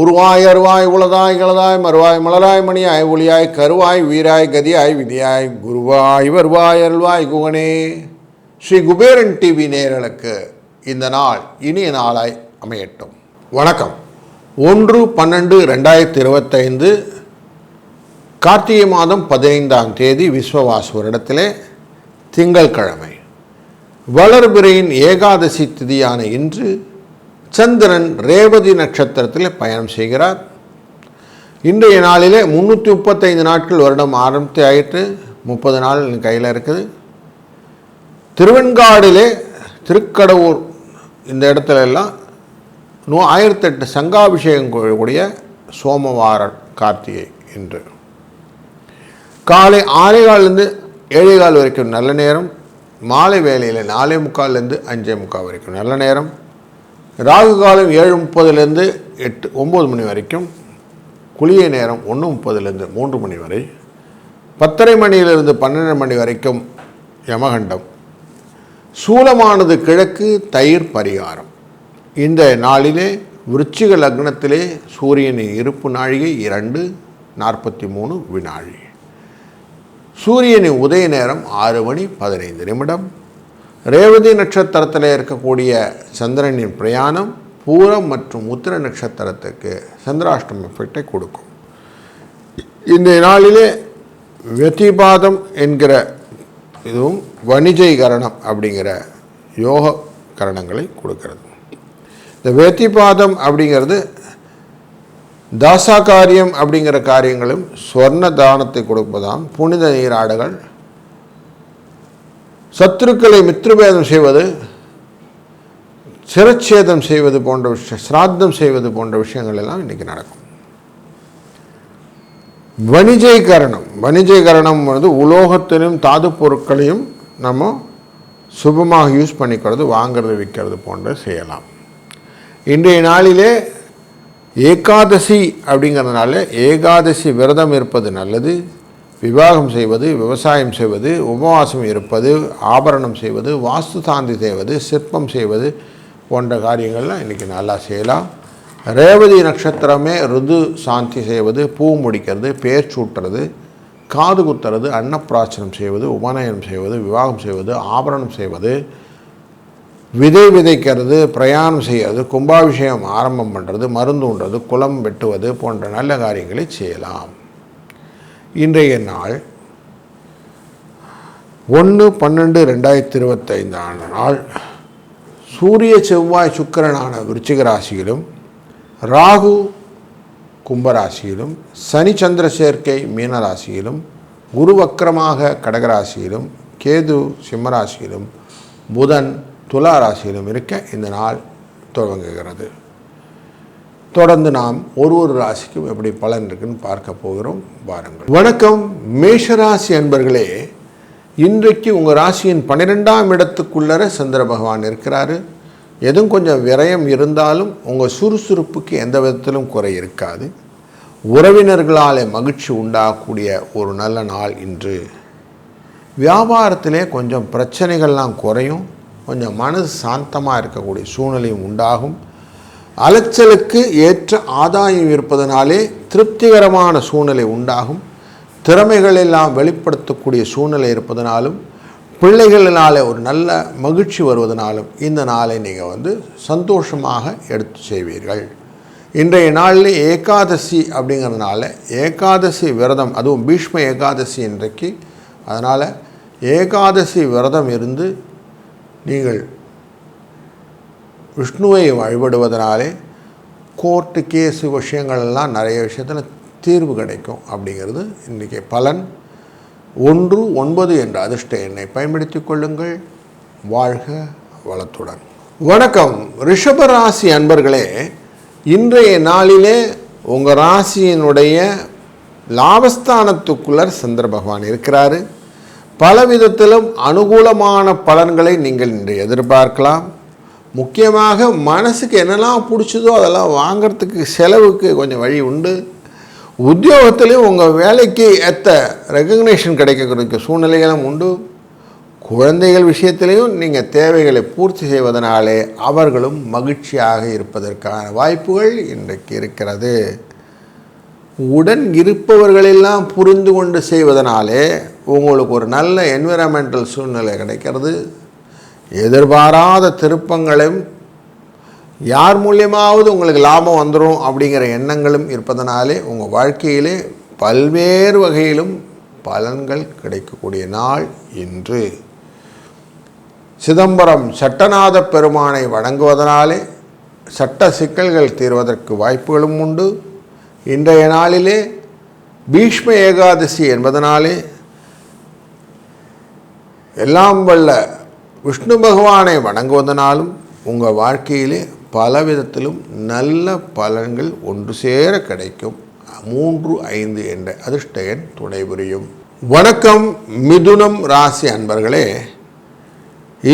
உருவாய் அருவாய் உளதாய் கலதாய் மறுவாய் மலராய் மணியாய் ஒளியாய் கருவாய் வீராய் கதியாய் விதியாய் குருவாய் வருவாய் அருள்வாய் குகனே. ஸ்ரீ குபேரன் டிவி நேரலுக்கு இந்த நாள் இனிய நாளாய் அமையட்டும். வணக்கம். ஒன்று பன்னெண்டு ரெண்டாயிரத்தி இருபத்தைந்து கார்த்திகை மாதம் பதினைந்தாம் தேதி விஸ்வவாசு வருடத்திலே திங்கள்கிழமை. வளர்பிறையின் ஏகாதசி திதியான இன்று சந்திரன் ரேவதி நட்சத்திரத்தில் பயணம் செய்கிறார். இன்றைய நாளிலே முந்நூற்றி முப்பத்தைந்து நாட்கள் வருடம் ஆரம்பித்து ஆயிட்டு முப்பது நாள் என் கையில் இருக்குது. திருவெண்காடிலே திருக்கடவுர் இந்த இடத்துல எல்லாம் நூ ஆயிரத்தெட்டு சங்காபிஷேகம் கூடிய சோமவார கார்த்திகை இன்று. காலை ஆறே கால்லேருந்து ஏழே கால் வரைக்கும் நல்ல நேரம். மாலை வேலையில் நாலே முக்கால்லேருந்து அஞ்சே முக்கால் வரைக்கும். நல்ல நேரம். ராகு காலம் ஏழு முப்பதுலேருந்து எட்டு ஒம்பது மணி வரைக்கும். குளிய நேரம் ஒன்று முப்பதுலேருந்து மூன்று மணி வரை. பத்தரை மணியிலிருந்து பன்னெண்டு மணி வரைக்கும் யமகண்டம். சூலமானது கிழக்கு தயிர் பரிகாரம். இந்த நாளிலே விருச்சிக லக்னத்திலே சூரியனின் இருப்பு நாழிகை இரண்டு நாற்பத்தி மூணு வினாழி. சூரியனின் உதய நேரம் ஆறு மணி பதினைந்து நிமிடம். ரேவதி நட்சத்திரத்தில் இருக்கக்கூடிய சந்திரனின் பிரயாணம் பூரம் மற்றும் உத்திர நட்சத்திரத்துக்கு சந்திராஷ்டம் எஃபெக்டை கொடுக்கும். இந்த நாளிலே வெத்திபாதம் என்கிற இதுவும் வணிஜீகரணம் அப்படிங்கிற யோக கரணங்களை கொடுக்கிறது. இந்த வெத்திபாதம் அப்படிங்கிறது தாசா காரியம் அப்படிங்கிற காரியங்களும் சொர்ண தானத்தை கொடுப்பதாம். புனித நீராடுகள். சத்துருக்களை மித்ருபேதம் செய்வது சிரச்சேதம் செய்வது போன்ற விஷயம் சிராத்தம் செய்வது போன்ற விஷயங்கள் எல்லாம் இன்றைக்கி நடக்கும். வணிஜீகரணம். வணிஜீகரணம் வந்து உலோகத்திலும் தாது பொருட்களையும் நம்ம சுபமாக யூஸ் பண்ணிக்கிறது வாங்கிறது விற்கிறது போன்ற செய்யலாம். இன்றைய நாளிலே ஏகாதசி அப்படிங்கிறதுனால ஏகாதசி விரதம் இருப்பது நல்லது விவாகம் செய்வது விவசாயம் செய்வது உபவாசம் இருப்பது ஆபரணம் செய்வது வாஸ்து சாந்தி செய்வது சிற்பம் செய்வது போன்ற காரியங்கள்லாம் இன்றைக்கி நல்லா செய்யலாம். ரேவதி நட்சத்திரமே ருது சாந்தி செய்வது பூ முடிக்கிறது பேர் சூட்டுறது காது குத்துறது அன்னப்பிராச்சனம் செய்வது உபநயனம் செய்வது விவாகம் செய்வது ஆபரணம் செய்வது விதை விதைக்கிறது பிரயாணம் செய்கிறது கும்பாபிஷேகம் ஆரம்பம் பண்ணுறது மருந்துன்றது குளம் வெட்டுவது போன்ற நல்ல காரியங்களை செய்யலாம். இன்றைய நாள் ஒன்று பன்னெண்டு ரெண்டாயிரத்தி இருபத்தைந்து ஆண்டு நாள். சூரிய செவ்வாய் சுக்கிரனான விருச்சிக ராசியிலும் ராகு கும்பராசியிலும் சனி சந்திர சேர்க்கை மீனராசியிலும் குரு வக்கரமாக கடகராசியிலும் கேது சிம்மராசியிலும் புதன் துலா ராசியிலும் இருக்க இந்த நாள் துவங்குகிறது. தொடர்ந்து நாம் ஒரு ஒரு ராசிக்கும் எப்படி பலன் இருக்குன்னு பார்க்க போகிறோம். பாருங்கள் வணக்கம். மேஷராசி அன்பர்களே இன்றைக்கு உங்கள் ராசியின் பன்னிரெண்டாம் இடத்துக்குள்ளர சந்திர பகவான் இருக்கிறாரு. எதுவும் கொஞ்சம் விரயம் இருந்தாலும் உங்கள் சுறுசுறுப்புக்கு எந்த விதத்திலும் குறை இருக்காது. உறவினர்களாலே மகிழ்ச்சி உண்டாகக்கூடிய ஒரு நல்ல நாள் இன்று. வியாபாரத்திலே கொஞ்சம் பிரச்சனைகள்லாம் குறையும். கொஞ்சம் மனசு சாந்தமாக இருக்கக்கூடிய சூழ்நிலையும் உண்டாகும். அலைச்சலுக்கு ஏற்ற ஆதாயம் இருப்பதனாலே திருப்திகரமான சூழ்நிலை உண்டாகும். திறமைகள் எல்லாம் வெளிப்படுத்தக்கூடிய சூழ்நிலை இருப்பதனாலும் பிள்ளைகளினாலே ஒரு நல்ல மகிழ்ச்சி வருவதனாலும் இந்த நாளை நீங்கள் வந்து சந்தோஷமாக எடுத்து செய்வீர்கள். இன்றைய நாளில் ஏகாதசி அப்படிங்கிறதுனால ஏகாதசி விரதம் அதுவும் பீஷ்ம ஏகாதசி இன்றைக்கு. அதனால் ஏகாதசி விரதம் இருந்து விஷ்ணுவை வழிபடுவதனாலே கோர்ட்டு கேஸு விஷயங்கள் எல்லாம் நிறைய விஷயத்தில் தீர்வு கிடைக்கும் அப்படிங்கிறது இன்றைக்கி பலன். ஒன்று ஒன்பது என்ற அதிர்ஷ்ட எண்ணை பயன்படுத்தி கொள்ளுங்கள். வாழ்க வளத்துடன். வணக்கம். ரிஷப ராசி அன்பர்களே இன்றைய நாளிலே உங்கள் ராசியினுடைய லாபஸ்தானத்துக்குள்ளர் சந்திர பகவான் இருக்கிறாரு. பல விதத்திலும் அனுகூலமான பலன்களை நீங்கள் இன்று எதிர்பார்க்கலாம். முக்கியமாக மனசுக்கு என்னெல்லாம் பிடிச்சதோ அதெல்லாம் வாங்கிறதுக்கு செலவுக்கு கொஞ்சம் வழி உண்டு. உத்தியோகத்திலையும் உங்கள் வேலைக்கு ஏற்ற ரெகக்னேஷன் கிடைக்கக்கூடிய சூழ்நிலைகளும் உண்டு. குழந்தைகள் விஷயத்திலையும் நீங்கள் தேவைகளை பூர்த்தி செய்வதனாலே அவர்களும் மகிழ்ச்சியாக இருப்பதற்கான வாய்ப்புகள் இன்றைக்கு இருக்கிறது. உடன் இருப்பவர்களெல்லாம் புரிந்து கொண்டு செய்வதனாலே உங்களுக்கு ஒரு நல்ல என்விரான்மெண்டல் சூழ்நிலை கிடைக்கிறது. எதிர்பாராத திருப்பங்களும் யார் மூலியமாவது உங்களுக்கு லாபம் வந்துடும் அப்படிங்கிற எண்ணங்களும் இருப்பதனாலே உங்கள் வாழ்க்கையிலே பல்வேறு வகையிலும் பலன்கள் கிடைக்கக்கூடிய நாள் இன்று. சிதம்பரம் சட்டநாத பெருமானை வணங்குவதனாலே சட்ட சிக்கல்கள் தீர்வதற்கு வாய்ப்புகளும் உண்டு. இன்றைய நாளிலே பீஷ்ம ஏகாதசி என்பதனாலே எல்லாம் வல்ல விஷ்ணு பகவானை வணங்குவதனாலும் உங்கள் வாழ்க்கையிலே பல விதத்திலும் நல்ல பலன்கள் ஒன்று சேர கிடைக்கும். மூன்று ஐந்து என்ற அதிர்ஷ்ட எண் துணை புரியும். வணக்கம் மிதுனம் ராசி அன்பர்களே.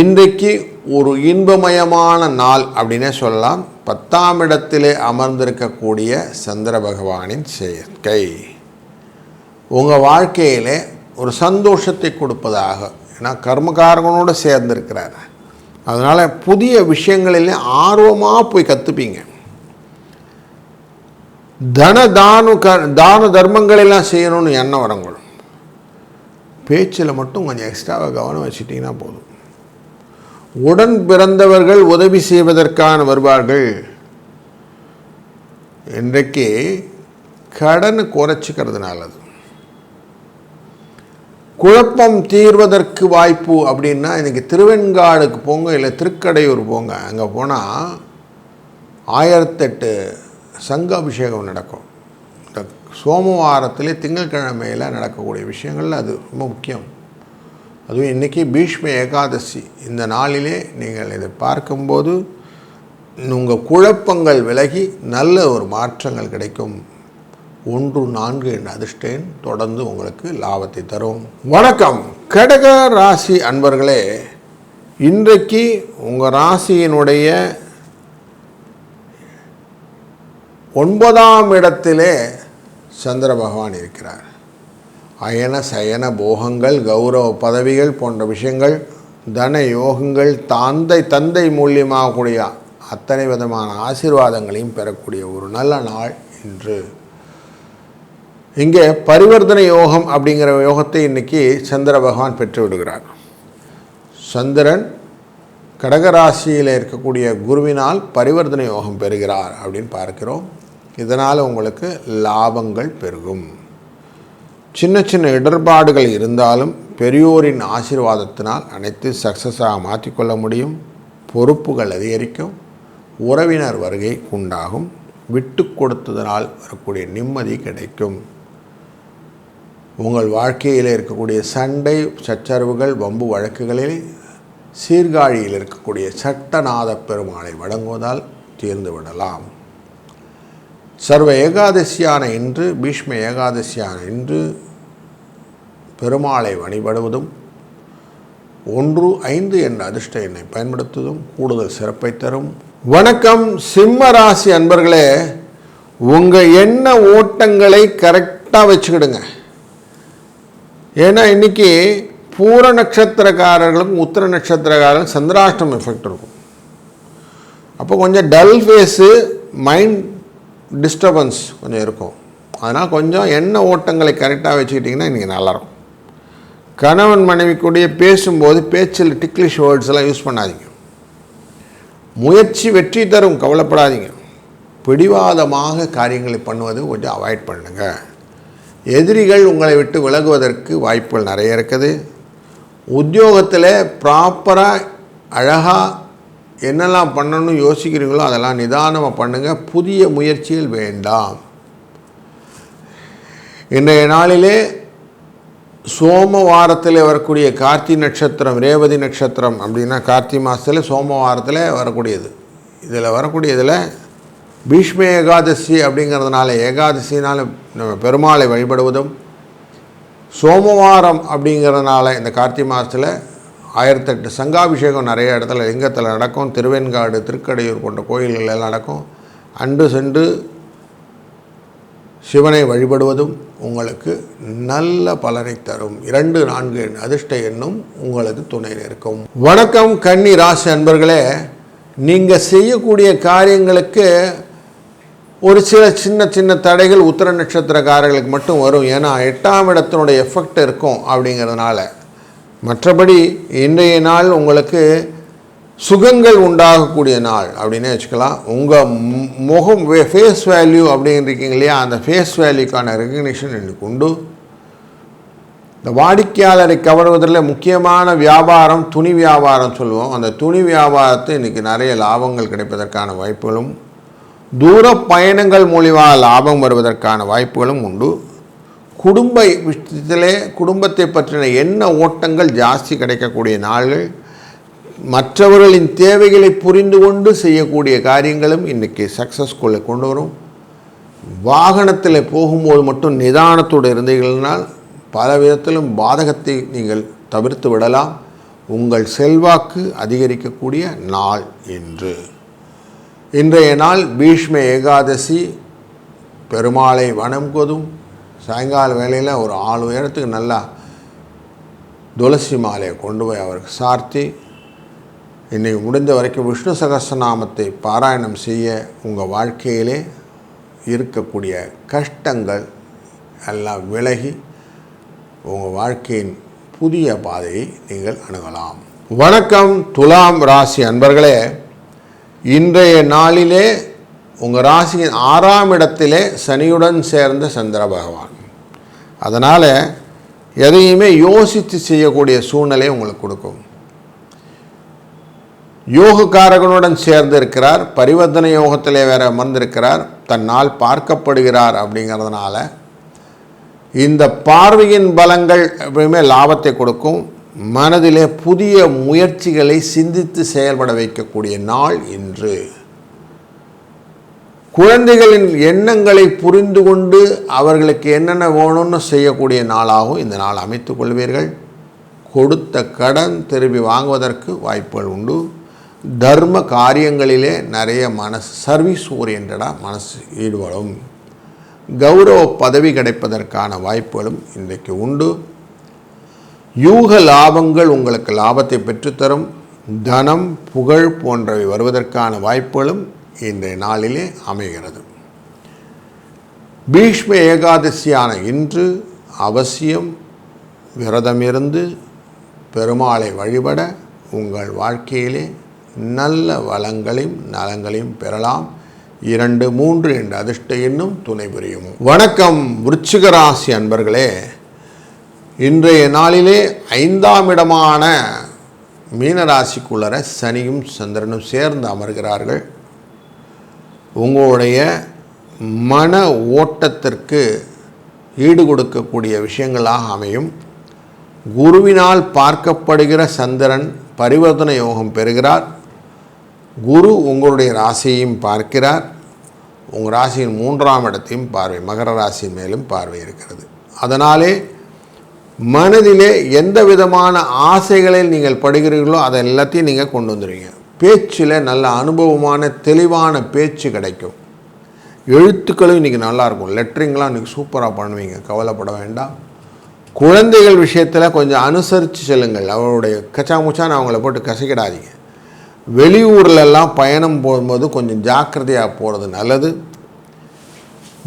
இன்றைக்கு ஒரு இன்பமயமான நாள் அப்படின்னே சொல்லலாம். பத்தாம் இடத்திலே அமர்ந்திருக்கக்கூடிய சந்திர பகவானின் சேர்க்கை. உங்கள் வாழ்க்கையிலே ஒரு சந்தோஷத்தை கொடுப்பதாக ஏன்னா கர்மகாரகனோடு சேர்ந்திருக்கிறார். அதனால் புதிய விஷயங்களிலே ஆர்வமாக போய் கற்றுப்பீங்க தன தானு க தான தர்மங்களெல்லாம் செய்யணும்னு எண்ணம் வரங்களும் பேச்சில் மட்டும் கொஞ்சம் எக்ஸ்ட்ராவாக கவனம் வச்சுட்டிங்கன்னா போதும். உடன் பிறந்தவர்கள் உதவி செய்வதற்கான வருவார்கள். இன்றைக்கு கடன் குறைச்சிக்கிறது நல்லது குழப்பம் தீர்வதற்கு வாய்ப்பு அப்படின்னா இன்றைக்கி திருவெண்காடுக்கு போங்க இல்லை திருக்கடையூர் போங்க அங்கே போனால் ஆயிரத்தெட்டு சங்க அபிஷேகம் நடக்கும். இந்த சோமவாரத்திலே திங்கட்கிழமையில் நடக்கக்கூடிய விஷயங்கள் அது ரொம்ப முக்கியம். அதுவும் இன்றைக்கி பீஷ்ம ஏகாதசி. இந்த நாளிலே நீங்கள் இதை பார்க்கும்போது உங்கள் குழப்பங்கள் விலகி நல்ல ஒரு மாற்றங்கள் கிடைக்கும். ஒன்று நான்கு என்ற அதிர்ஷ்டன் தொடர்ந்து உங்களுக்கு லாபத்தை தரும். வணக்கம். கடக ராசி அன்பர்களே இன்றைக்கு உங்கள் ராசியினுடைய ஒன்பதாம் இடத்திலே சந்திர பகவான் இருக்கிறார். அயன சயன போகங்கள் கௌரவ பதவிகள் போன்ற விஷயங்கள் தன யோகங்கள் தந்தை தந்தை மூலியமாக கூடிய அத்தனை விதமான ஆசீர்வாதங்களையும் பெறக்கூடிய ஒரு நல்ல நாள் இன்று. இங்கே பரிவர்த்தனை யோகம் அப்படிங்கிற யோகத்தை இன்றைக்கி சந்திர பகவான் பெற்று விடுகிறார். சந்திரன் கடகராசியில் இருக்கக்கூடிய குருவினால் பரிவர்த்தனை யோகம் பெறுகிறார் அப்படின்னு பார்க்கிறோம். இதனால் உங்களுக்கு லாபங்கள் பெருகும். சின்ன சின்ன இடர்பாடுகள் இருந்தாலும் பெரியோரின் ஆசீர்வாதத்தினால் அனைத்து சக்ஸஸாக மாற்றிக்கொள்ள முடியும். பொறுப்புகள் அதிகரிக்கும். உறவினர் வருகை உண்டாகும். விட்டு கொடுத்ததனால் வரக்கூடிய நிம்மதி கிடைக்கும். உங்கள் வாழ்க்கையில் இருக்கக்கூடிய சண்டை சச்சரவுகள் வம்பு வழக்குகளில் சீர்காழியில் இருக்கக்கூடிய சட்டநாத பெருமாளை வழங்குவதால் தீர்ந்துவிடலாம் விடலாம். சர்வ ஏகாதசியான இன்று பீஷ்ம ஏகாதசியான இன்று பெருமாளை வழிபடுவதும் ஒன்று ஐந்து என்ற அதிர்ஷ்ட எண்ணை பயன்படுத்துவதும் கூடுதல் சிறப்பை தரும். வணக்கம் சிம்ம ராசி அன்பர்களே. உங்கள் எண்ண ஓட்டங்களை கரெக்டாக வச்சுக்கிடுங்க. ஏன்னா இன்றைக்கி பூர நட்சத்திரக்காரர்களுக்கும் உத்தர நட்சத்திரக்காரர்களுக்கும் சந்திராஷ்டம் எஃபெக்ட் இருக்கும். அப்போ கொஞ்சம் டல் ஃபேஸு மைண்ட் டிஸ்டர்பன்ஸ் கொஞ்சம் இருக்கும். அதனால் கொஞ்சம் எண்ணெய் ஓட்டங்களை கரெக்டாக வச்சுக்கிட்டிங்கன்னா இன்றைக்கி நல்லாயிருக்கும். கணவன் மனைவி பேசும்போது பேச்சில் டிக்லிஷ் வேர்ட்ஸ் எல்லாம் யூஸ் பண்ணாதீங்க. முயற்சி வெற்றி தரும் கவலைப்படாதீங்க. பிடிவாதமாக காரியங்களை பண்ணுவது கொஞ்சம் அவாய்ட் பண்ணுங்கள் எதிரிகள் உங்களை விட்டு விலகுவதற்கு வாய்ப்புகள் நிறைய இருக்குது. உத்தியோகத்தில் ப்ராப்பராக அழகாக என்னெல்லாம் பண்ணணும்னு யோசிக்கிறீங்களோ அதெல்லாம் நிதானமாக பண்ணுங்கள் புதிய முயற்சிகள் வேண்டாம். இன்றைய நாளிலே சோமவாரத்தில் வரக்கூடிய கார்த்தி நட்சத்திரம் ரேவதி நட்சத்திரம் அப்படின்னா கார்த்தி மாதத்தில் சோமவாரத்தில் வரக்கூடியது. இதில் வரக்கூடியதில் பீஷ்ம ஏகாதசி அப்படிங்கிறதுனால ஏகாதசினால் நம்ம பெருமாளை வழிபடுவதும் சோமவாரம் அப்படிங்கிறதுனால இந்த கார்த்திகை மாதத்தில் ஆயிரத்தெட்டு சங்காபிஷேகம் நிறைய இடத்துல லிங்கத்தில் நடக்கும். திருவெண்காடு திருக்கடையூர் போன்ற கோயில்களெல்லாம் நடக்கும். அன்று சென்று சிவனை வழிபடுவதும் உங்களுக்கு நல்ல பலனை தரும். இரண்டு நான்கு அதிர்ஷ்ட எண்ணும் உங்களுக்கு துணை இருக்கும். வணக்கம் கன்னி ராசி அன்பர்களே. நீங்கள் செய்யக்கூடிய காரியங்களுக்கு ஒரு சில சின்ன சின்ன தடைகள் உத்தர நட்சத்திரக்காரர்களுக்கு மட்டும் வரும். ஏன்னா எட்டாம் இடத்தினுடைய எஃபெக்ட் இருக்கும் அப்படிங்கிறதுனால. மற்றபடி இன்றைய நாள் உங்களுக்கு சுகங்கள் உண்டாகக்கூடிய நாள் அப்படின்னே வச்சுக்கலாம். உங்கள் முகம் ஃபேஸ் வேல்யூ அப்படின்னு இருக்கீங்க இல்லையா அந்த ஃபேஸ் வேல்யூக்கான ரெகக்னிஷன் எனக்கு உண்டு. இந்த வாடிக்கையாளரை கவர்வதில் முக்கியமான வியாபாரம் துணி வியாபாரம் சொல்லுவோம். அந்த துணி வியாபாரத்தை இன்றைக்கி நிறைய லாபங்கள் கிடைப்பதற்கான வாய்ப்புகளும் தூர பயணங்கள் மூலிமா லாபம் வருவதற்கான வாய்ப்புகளும் உண்டு. குடும்ப விஷயத்திலே குடும்பத்தை பற்றின எண்ண ஓட்டங்கள் ஜாஸ்தி கிடைக்கக்கூடிய நாள்கள். மற்றவர்களின் தேவைகளை புரிந்து கொண்டு செய்யக்கூடிய காரியங்களும் இன்றைக்கி சக்ஸஸ்குள்ளே கொண்டு வரும். வாகனத்தில் போகும்போது மட்டும் நிதானத்தோடு இருந்தீர்கள்னால் பல விதத்திலும் பாதகத்தை நீங்கள் தவிர்த்து விடலாம். உங்கள் செல்வாக்கு அதிகரிக்கக்கூடிய நாள் என்று இன்றைய நாள் பீஷ்ம ஏகாதசி பெருமாளை வணங்குவதும் சாயங்கால வேலையில் ஒரு ஆள் உயரத்துக்கு நல்லா துளசி மாலையை கொண்டு போய் அவருக்கு சார்த்தி இன்றைக்கு முடிந்த வரைக்கும் விஷ்ணு சகசநாமத்தை பாராயணம் செய்ய உங்கள் வாழ்க்கையிலே இருக்கக்கூடிய கஷ்டங்கள் எல்லாம் விலகி உங்கள் வாழ்க்கையின் புதிய பாதையை நீங்கள் அணுகலாம். வணக்கம். துலாம் ராசி அன்பர்களே இன்றைய நாளிலே உங்கள் ராசியின் ஆறாம் இடத்திலே சனியுடன் சேர்ந்த சந்திர பகவான். அதனால் எதையுமே யோசித்து செய்யக்கூடிய சூழ்நிலை உங்களுக்கு கொடுக்கும். யோகக்காரகனுடன் சேர்ந்து இருக்கிறார் பரிவர்த்தனை யோகத்திலே வேற அமர்ந்திருக்கிறார் தன்னால் பார்க்கப்படுகிறார் அப்படிங்கிறதுனால இந்த பார்வையின் பலங்கள் எப்பயுமே லாபத்தை கொடுக்கும். மனதிலே புதிய முயற்சிகளை சிந்தித்து செயல்பட வைக்கக்கூடிய நாள் இன்று. குழந்தைகளின் எண்ணங்களை புரிந்து கொண்டு அவர்களுக்கு என்னென்ன வேணும்னு செய்யக்கூடிய நாளாகவும் இந்த நாள் அமைத்து கொள்வீர்கள். கொடுத்த கடன் திரும்பி வாங்குவதற்கு வாய்ப்புகள் உண்டு. தர்ம காரியங்களிலே நிறைய மனசு சர்வீஸ் ஓரியன்டாக மனசு ஈடுபடும். கௌரவ பதவி கிடைப்பதற்கான வாய்ப்புகளும் இன்றைக்கு உண்டு. யூக லாபங்கள் உங்களுக்கு லாபத்தை பெற்றுத்தரும். தனம் புகழ் போன்றவை வருவதற்கான வாய்ப்புகளும் இந்த நாளிலே அமைகிறது. பீஷ்ம ஏகாதசியான இன்று அவசியம் விரதமிருந்து பெருமாளை வழிபட உங்கள் வாழ்க்கையிலே நல்ல வளங்களையும் நலங்களையும் பெறலாம். இரண்டு மூன்று என்ற அதிர்ஷ்ட எண்ணும் துணை புரியும். வணக்கம் விருச்சிகராசி அன்பர்களே. இன்றைய நாளிலே ஐந்தாம் இடமான மீனராசிக்குள்ளர சனியும் சந்திரனும் சேர்ந்து அமர்கிறார்கள். உங்களுடைய மன ஓட்டத்திற்கு ஈடு கொடுக்கக்கூடிய விஷயங்களாக அமையும். குருவினால் பார்க்கப்படுகிற சந்திரன் பரிவர்த்தனை யோகம் பெறுகிறார். குரு உங்களுடைய ராசியையும் பார்க்கிறார். உங்கள் ராசியின் மூன்றாம் இடத்தையும் பார்வை மகர ராசி மேலும் பார்வை இருக்கிறது. அதனாலே மனதிலே எந்த விதமான ஆசைகளில் நீங்கள் படுகிறீர்களோ அதை எல்லாத்தையும் நீங்கள் கொண்டு வந்துடுவீங்க பேச்சில் நல்ல அனுபவமான தெளிவான பேச்சு கிடைக்கும். எழுத்துக்களும் இன்றைக்கி நல்லாயிருக்கும். லெட்டரிங்லாம் இன்றைக்கி சூப்பராக பண்ணுவீங்க. கவலைப்பட வேண்டாம். குழந்தைகள் விஷயத்தில் கொஞ்சம் அனுசரித்து செல்லுங்கள். அவருடைய கச்சாமுச்சான்னு அவங்கள போட்டு கசக்கிடாதீங்க. வெளியூர்லெல்லாம் பயணம் போகும்போது கொஞ்சம் ஜாக்கிரதையாக போகிறது நல்லது.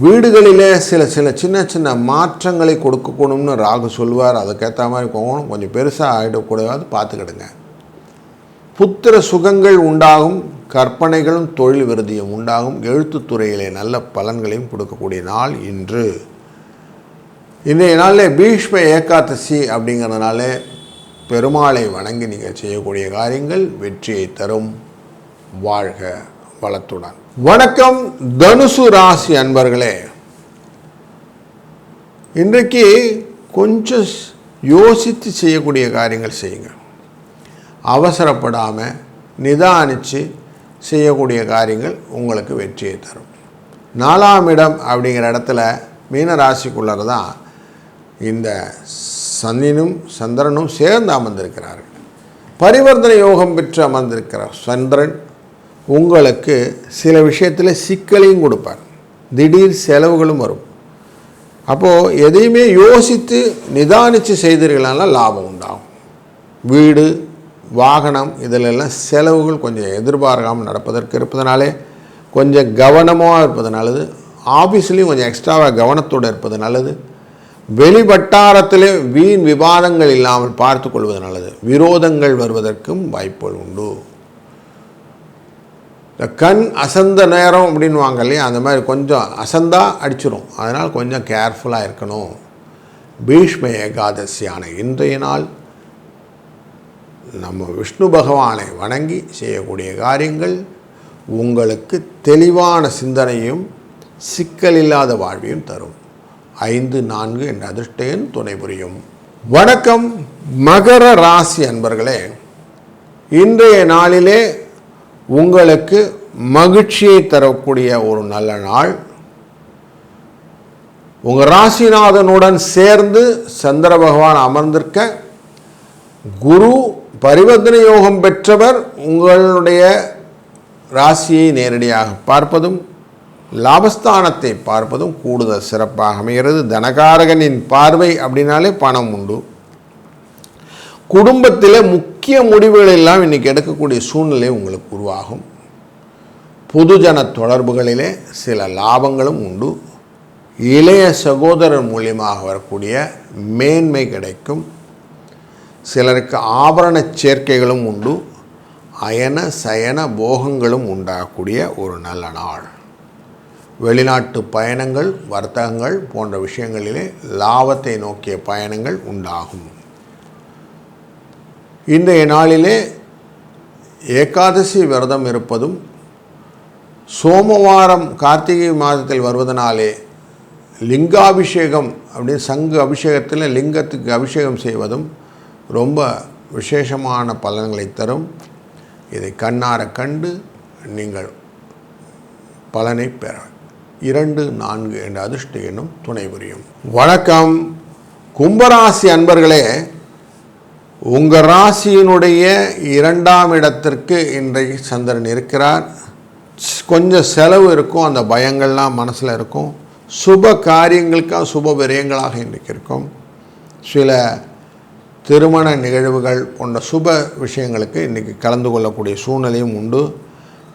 வீடுகளிலே சில சில சின்ன சின்ன மாற்றங்களை கொடுக்கணும்னு ராகு சொல்வார் அதுக்கேற்ற மாதிரி போகணும். கொஞ்சம் பெருசாக ஆகிடக்கூடாது பார்த்துக்கிடுங்க. புத்திர சுகங்கள் உண்டாகும் கற்பனைகளும் தொழில் விருதியும் உண்டாகும் எழுத்துத்துறையிலே நல்ல பலன்களையும் கொடுக்கக்கூடிய நாள் இன்று. இன்றைய நாளில் பீஷ்ம ஏகாதசி அப்படிங்கிறதுனால பெருமாளை வணங்கி நீங்கள் செய்யக்கூடிய காரியங்கள் வெற்றியை தரும். வாழ்க வளத்துடன். வணக்கம் தனுசு ராசி அன்பர்களே. இன்றைக்கு கொஞ்சம் யோசித்து செய்யக்கூடிய காரியங்கள் செய்யுங்கள். அவசரப்படாமல் நிதானித்து செய்யக்கூடிய காரியங்கள் உங்களுக்கு வெற்றியை தரும். நாலாம் இடம் அப்படிங்கிற இடத்துல மீன ராசிக்குள்ளே தான் இந்த சந்தினும் சந்திரனும் சேர்ந்து அமர்ந்திருக்கிறார்கள். பரிவர்த்தனை யோகம் பெற்று அமர்ந்திருக்கிறார் சந்திரன். உங்களுக்கு சில விஷயத்தில் சிக்கலையும் கொடுப்பார். திடீர் செலவுகளும் வரும். அப்போது எதையுமே யோசித்து நிதானித்து செய்தீர்களான லாபம் உண்டாகும். வீடு வாகனம் இதிலெல்லாம் செலவுகள் கொஞ்சம் எதிர்பார்க்காமல் நடப்பதற்கு இருப்பதனாலே கொஞ்சம் கவனமாக இருப்பது நல்லது. ஆஃபீஸ்லேயும் கொஞ்சம் எக்ஸ்ட்ராவாக கவனத்தோடு இருப்பது நல்லது. வெளி வட்டாரத்திலே வீண் விவாதங்கள் இல்லாமல் பார்த்து கொள்வது நல்லது. விரோதங்கள் வருவதற்கும் வாய்ப்புகள் உண்டு. இந்த கண் அசந்த நேரம் அப்படின்வாங்க இல்லையா? அந்த மாதிரி கொஞ்சம் அசந்தா அடிச்சிடும் அதனால் கொஞ்சம் கேர்ஃபுல்லாக இருக்கணும். பீஷ்ம ஏகாதசியான இன்றைய நாள் நம்ம விஷ்ணு பகவானை வணங்கி செய்யக்கூடிய காரியங்கள் உங்களுக்கு தெளிவான சிந்தனையும் சிக்கல் இல்லாத வாழ்வையும் தரும். ஐந்து நான்கு என்ற அதிர்ஷ்டன் துணை புரியும். வணக்கம் மகர ராசி அன்பர்களே. இன்றைய நாளிலே உங்களுக்கு மகிழ்ச்சியை தரக்கூடிய ஒரு நல்ல நாள். உங்கள் ராசிநாதனுடன் சேர்ந்து சந்திர பகவான் அமர்ந்திருக்க குரு பரிவர்த்தனை யோகம் பெற்றவர் உங்களுடைய ராசியை நேரடியாக பார்ப்பதும் லாபஸ்தானத்தை பார்ப்பதும் கூடுதல் சிறப்பாக அமைகிறது. தனகாரகனின் பார்வை அப்படின்னாலே பணம் உண்டு. குடும்பத்தில் முக்கிய முடிவுகள் எல்லாம் இன்றைக்கி எடுக்கக்கூடிய சூழ்நிலை உங்களுக்கு உருவாகும். பொதுஜன தொடர்புகளிலே சில லாபங்களும் உண்டு. இளைய சகோதரர் மூலியமாக வரக்கூடிய மேன்மை கிடைக்கும். சிலருக்கு ஆபரண சேர்க்கைகளும் உண்டு. அயன சயன போகங்களும் உண்டாகக்கூடிய ஒரு நல்ல நாள். வெளிநாட்டு பயணங்கள் வர்த்தகங்கள் போன்ற விஷயங்களிலே லாபத்தை நோக்கிய பயணங்கள் உண்டாகும். இன்றைய நாளிலே ஏகாதசி விரதம் இருப்பதும் சோமவாரம் கார்த்திகை மாதத்தில் வருவதனாலே லிங்காபிஷேகம் அப்படின்னு சங்கு அபிஷேகத்தில் லிங்கத்துக்கு அபிஷேகம் செய்வதும் ரொம்ப விசேஷமான பலன்களை தரும். இதை கண்ணார கண்டு நீங்கள் பலனை பெற இரண்டு நான்கு என்ற அதிர்ஷ்ட எண்ணும் துணை புரியும். வணக்கம். கும்பராசி அன்பர்களே உங்கள் ராசியினுடைய இரண்டாம் இடத்திற்கு இன்றைக்கு சந்திரன் இருக்கிறார். கொஞ்சம் செலவு இருக்கும் அந்த பயங்கள்லாம் மனசில் இருக்கும். சுப காரியங்களுக்காக சுப விரயங்களாக இன்றைக்கு இருக்கும். சில திருமண நிகழ்வுகள் போன்ற சுப விஷயங்களுக்கு இன்றைக்கி கலந்து கொள்ளக்கூடிய சூழ்நிலையும் உண்டு.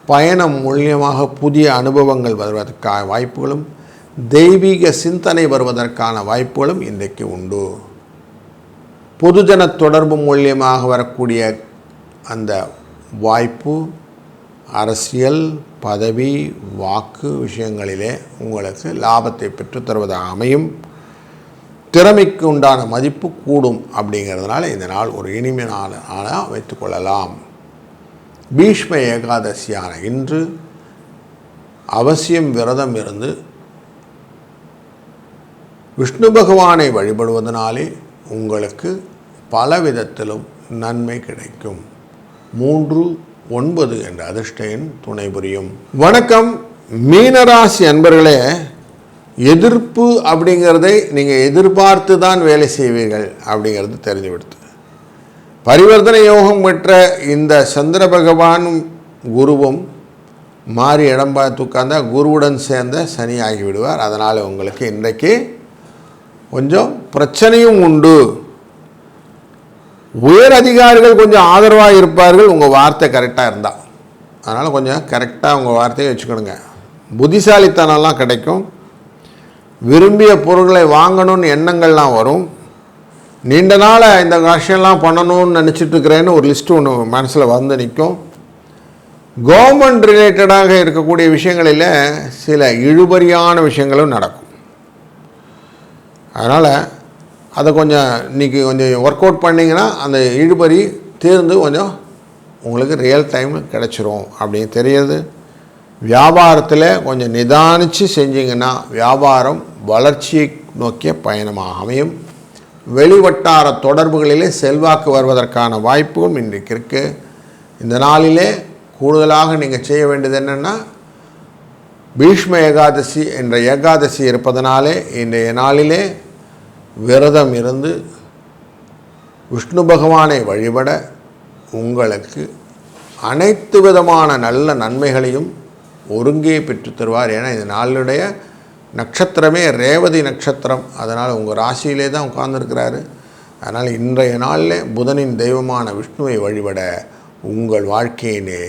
பயணம் மூலியமாக புதிய அனுபவங்கள் வருவதற்கான வாய்ப்புகளும் தெய்வீக சிந்தனை வருவதற்கான வாய்ப்புகளும் இன்றைக்கு உண்டு. பொதுஜன தொடர்பு மூலியமாக வரக்கூடிய அந்த வாய்ப்பு அரசியல் பதவி வாக்கு விஷயங்களிலே உங்களுக்கு லாபத்தை பெற்றுத்தருவதாக அமையும். திறமைக்கு உண்டான மதிப்பு கூடும் அப்படிங்கிறதுனால இந்த நாள் ஒரு இனிமை நாளாக வைத்துக்கொள்ளலாம் பீஷ்ம ஏகாதசியான இன்று அவசியம் விரதம் இருந்து விஷ்ணு பகவானை வழிபடுவதனாலே உங்களுக்கு பல விதத்திலும் நன்மை கிடைக்கும். மூன்று ஒன்பது என்ற அதிர்ஷ்ட எண் துணை புரியும். வணக்கம். மீனராசி அன்பர்களே எதிர்ப்பு அப்படிங்கிறதை நீங்கள் எதிர்பார்த்து தான் வேலை செய்வீர்கள் அப்படிங்கிறது தெரிஞ்சுவிடுது பரிவர்த்தனை யோகம் பெற்ற இந்த சந்திர பகவானும் குருவும் மாறி இடம் பார்த்து உட்கார்ந்தா குருவுடன் சேர்ந்த சனி ஆகிவிடுவார். அதனால் உங்களுக்கு இன்றைக்கு கொஞ்சம் பிரச்சனையும் உண்டு. உயர் அதிகாரிகள் கொஞ்சம் ஆதரவாக இருப்பார்கள். உங்கள் வார்த்தை கரெக்டாக இருந்தால் அதனால் கொஞ்சம் கரெக்டாக உங்கள் வார்த்தையை வச்சுக்கணுங்க. புத்திசாலித்தனம்லாம் கிடைக்கும். விரும்பிய பொருட்களை வாங்கணும்னு எண்ணங்கள்லாம் வரும். நீண்ட நாளாக இந்த விஷயம்லாம் பண்ணணும்னு நினச்சிட்டு இருக்கிறேன்னு ஒரு லிஸ்ட்டு ஒன்று மனசில் வந்து நிற்கும் கவர்மெண்ட் ரிலேட்டடாக இருக்கக்கூடிய விஷயங்களில் சில இழுபறியான விஷயங்களும் நடக்கும். அதனால் அதை கொஞ்சம் இன்றைக்கி கொஞ்சம் ஒர்க் அவுட் பண்ணிங்கன்னா அந்த இழுபறி தீர்ந்து கொஞ்சம் உங்களுக்கு ரியல் டைமில் கிடச்சிரும் அப்படின்னு தெரியுது. வியாபாரத்தில் கொஞ்சம் நிதானித்து செஞ்சிங்கன்னா வியாபாரம் வளர்ச்சியை நோக்கிய பயணமாக அமையும் வெளிவட்டார தொடர்புகளிலே செல்வாக்கு வருவதற்கான வாய்ப்பும் இன்றைக்கு இருக்குது இந்த நாளிலே கூடுதலாக நீங்கள் செய்ய வேண்டியது என்னென்னா பீஷ்ம ஏகாதசி என்ற ஏகாதசி இருப்பதனாலே இன்றைய நாளிலே விரதம் இருந்து விஷ்ணு பகவானை வழிபட உங்களுக்கு அனைத்து விதமான நல்ல நன்மைகளையும் ஒருங்கே பெற்றுத்தருவார் ஏன்னா இந்த நாளுடைய நட்சத்திரமே ரேவதி நட்சத்திரம். அதனால் உங்கள் ராசியிலே தான் உட்கார்ந்துருக்கிறாரு. அதனால் இன்றைய நாளில் புதனின் தெய்வமான விஷ்ணுவை வழிபட உங்கள் வாழ்க்கையிலே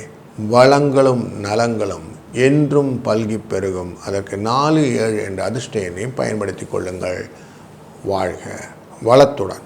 வளங்களும் நலங்களும் என்றும் பல்கி பெருகும். அதற்கு நாலு ஏழு என்ற அதிர்ஷ்ட எண்ணையும் பயன்படுத்தி கொள்ளுங்கள். வாழ்க வளத்துடன்.